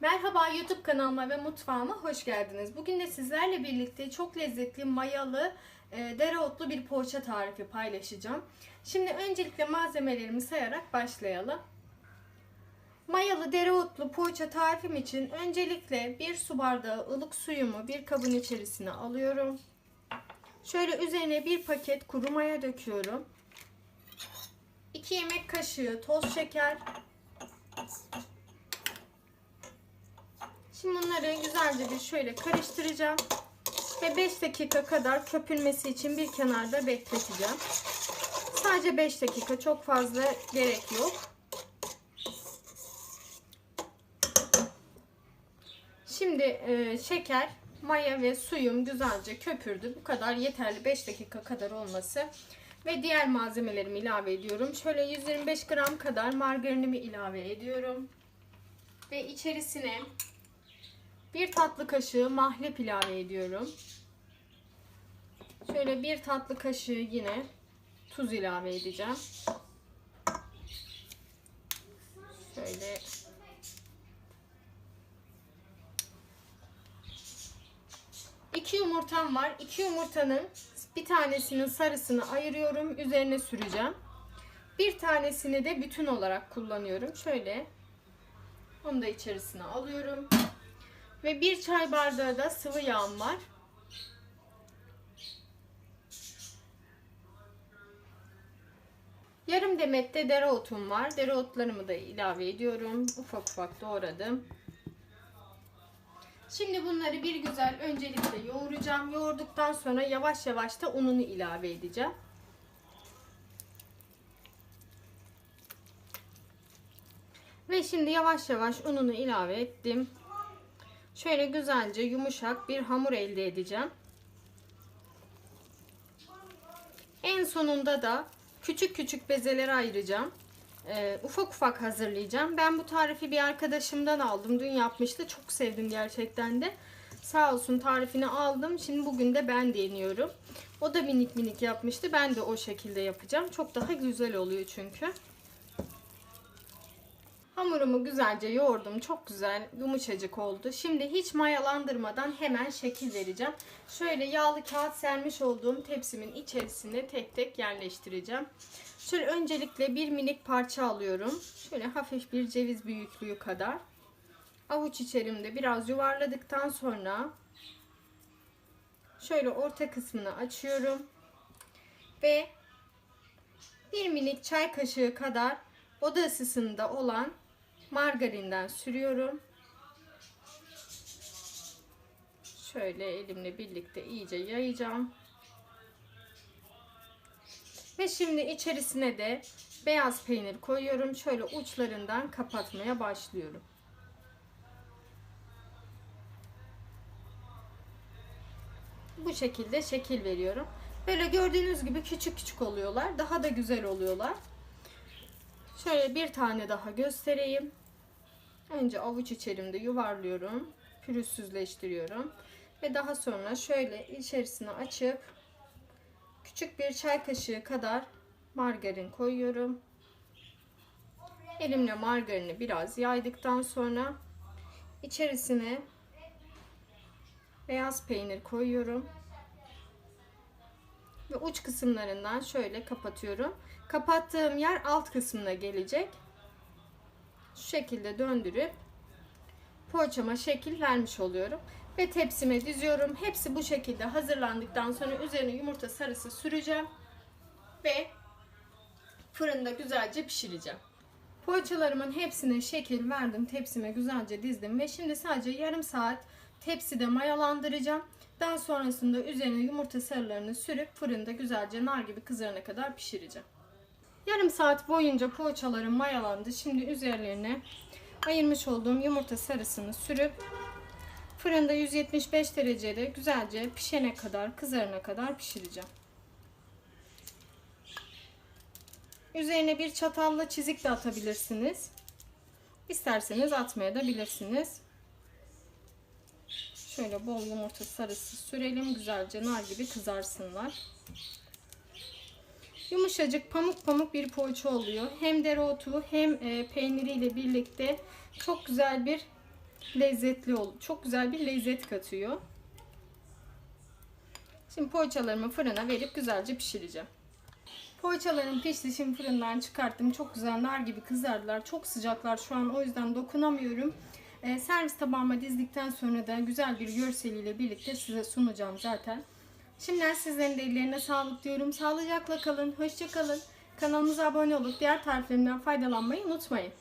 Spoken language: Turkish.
Merhaba YouTube kanalıma ve mutfağıma hoş geldiniz. Bugün de sizlerle birlikte çok lezzetli mayalı e, dereotlu bir poğaça tarifi paylaşacağım. Şimdi öncelikle malzemelerimi sayarak başlayalım. Mayalı dereotlu poğaça tarifim için öncelikle bir su bardağı ılık suyumu bir kabın içerisine alıyorum. Şöyle üzerine bir paket kuru maya döküyorum. 2 yemek kaşığı toz şeker, Şimdi bunları güzelce bir şöyle karıştıracağım. Ve 5 dakika kadar köpürmesi için bir kenarda bekleteceğim. Sadece 5 dakika çok fazla gerek yok. Şimdi e, şeker, maya ve suyum güzelce köpürdü. Bu kadar yeterli 5 dakika kadar olması. Ve diğer malzemelerimi ilave ediyorum. Şöyle 125 gram kadar margarinimi ilave ediyorum. Ve içerisine bir tatlı kaşığı mahlep ilave ediyorum. Şöyle bir tatlı kaşığı yine tuz ilave edeceğim. Şöyle iki yumurtam var. İki yumurtanın bir tanesinin sarısını ayırıyorum. Üzerine süreceğim. Bir tanesini de bütün olarak kullanıyorum. Şöyle onu da içerisine alıyorum. Ve bir çay bardağı da sıvı yağım var. Yarım demet de dereotum var. Dereotlarımı da ilave ediyorum. Ufak ufak doğradım. Şimdi bunları bir güzel öncelikle yoğuracağım. Yoğurduktan sonra yavaş yavaş da ununu ilave edeceğim. Ve şimdi yavaş yavaş ununu ilave ettim. Şöyle güzelce yumuşak bir hamur elde edeceğim. En sonunda da küçük küçük bezelere ayıracağım. Ee, ufak ufak hazırlayacağım. Ben bu tarifi bir arkadaşımdan aldım. Dün yapmıştı. Çok sevdim gerçekten de. Sağ olsun tarifini aldım. Şimdi bugün de ben deniyorum. O da minik minik yapmıştı. Ben de o şekilde yapacağım. Çok daha güzel oluyor çünkü. Hamurumu güzelce yoğurdum. Çok güzel yumuşacık oldu. Şimdi hiç mayalandırmadan hemen şekil vereceğim. Şöyle yağlı kağıt sermiş olduğum tepsimin içerisine tek tek yerleştireceğim. Şöyle öncelikle bir minik parça alıyorum. Şöyle hafif bir ceviz büyüklüğü kadar. Avuç içerimde biraz yuvarladıktan sonra şöyle orta kısmını açıyorum. Ve bir minik çay kaşığı kadar oda ısısında olan margarinden sürüyorum. Şöyle elimle birlikte iyice yayacağım. Ve şimdi içerisine de beyaz peynir koyuyorum. Şöyle uçlarından kapatmaya başlıyorum. Bu şekilde şekil veriyorum. Böyle gördüğünüz gibi küçük küçük oluyorlar. Daha da güzel oluyorlar. Şöyle bir tane daha göstereyim. Önce avuç içerimde yuvarlıyorum. Pürüzsüzleştiriyorum. Ve daha sonra şöyle içerisine açıp küçük bir çay kaşığı kadar margarin koyuyorum. Elimle margarini biraz yaydıktan sonra içerisine beyaz peynir koyuyorum. Ve uç kısımlarından şöyle kapatıyorum. Kapattığım yer alt kısmına gelecek. Şu şekilde döndürüp poğaçama şekil vermiş oluyorum. Ve tepsime diziyorum. Hepsi bu şekilde hazırlandıktan sonra üzerine yumurta sarısı süreceğim. Ve fırında güzelce pişireceğim. Poğaçalarımın hepsine şekil verdim. Tepsime güzelce dizdim. Ve şimdi sadece yarım saat tepside mayalandıracağım. Daha sonrasında üzerine yumurta sarılarını sürüp fırında güzelce nar gibi kızarana kadar pişireceğim. Yarım saat boyunca poğaçalarım mayalandı. Şimdi üzerlerine ayırmış olduğum yumurta sarısını sürüp fırında 175 derecede güzelce pişene kadar, kızarana kadar pişireceğim. Üzerine bir çatalla çizik de atabilirsiniz. İsterseniz atmaya da bilirsiniz. Şöyle bol yumurta sarısı sürelim. Güzelce nar gibi kızarsınlar. Yumuşacık pamuk pamuk bir poğaça oluyor. Hem dereotu hem e, peyniriyle birlikte çok güzel bir lezzetli ol. Çok güzel bir lezzet katıyor. Şimdi poğaçalarımı fırına verip güzelce pişireceğim. Poğaçalarım pişti. Şimdi fırından çıkarttım. Çok güzel nar gibi kızardılar. Çok sıcaklar şu an o yüzden dokunamıyorum. Ee, servis tabağıma dizdikten sonra da güzel bir görseliyle birlikte size sunacağım zaten. Şimdiden sizlerin de ellerine sağlık diyorum. Sağlıcakla kalın. Hoşça kalın. Kanalımıza abone olup diğer tariflerimden faydalanmayı unutmayın.